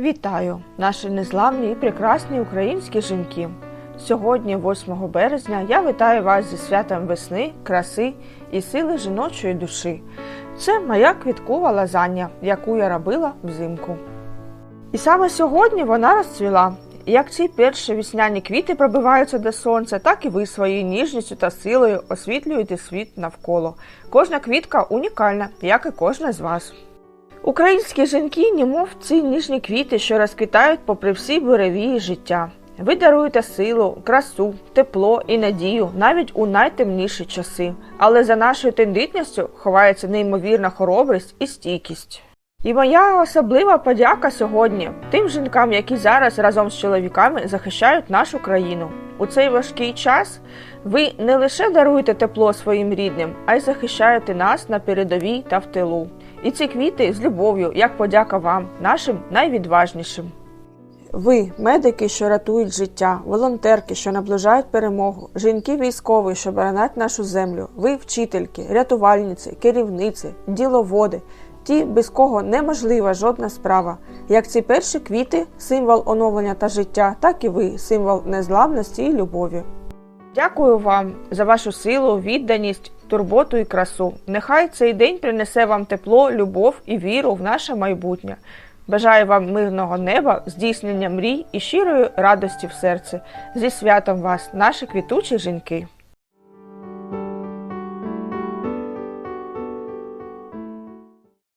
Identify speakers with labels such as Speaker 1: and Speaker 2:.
Speaker 1: Вітаю, наші незламні і прекрасні українські жінки. Сьогодні, 8 березня, я вітаю вас зі святом весни, краси і сили жіночої душі. Це моя квіткова лазання, яку я робила взимку. І саме сьогодні вона розцвіла. Як ці перші весняні квіти пробиваються до сонця, так і ви своєю ніжністю та силою освітлюєте світ навколо. Кожна квітка унікальна, як і кожна з вас. Українські жінки, немов ці ніжні квіти, що розквітають попри всі буревії життя. Ви даруєте силу, красу, тепло і надію навіть у найтемніші часи. Але за нашою тендитністю ховається неймовірна хоробрість і стійкість. І моя особлива подяка сьогодні тим жінкам, які зараз разом з чоловіками захищають нашу країну. У цей важкий час ви не лише даруєте тепло своїм рідним, а й захищаєте нас на передовій та в тилу. І ці квіти з любов'ю, як подяка вам, нашим найвідважнішим. Ви, медики, що рятують життя, волонтерки, що наближають перемогу, жінки військові, що боронять нашу землю, ви вчительки, рятувальниці, керівниці, діловоди, ті, без кого неможлива жодна справа. Як ці перші квіти, символ оновлення та життя, так і ви, символ незламності і любові. Дякую вам за вашу силу, відданість, турботу і красу. Нехай цей день принесе вам тепло, любов і віру в наше майбутнє. Бажаю вам мирного неба, здійснення мрій і щирої радості в серці. Зі святом вас, наші квітучі жінки.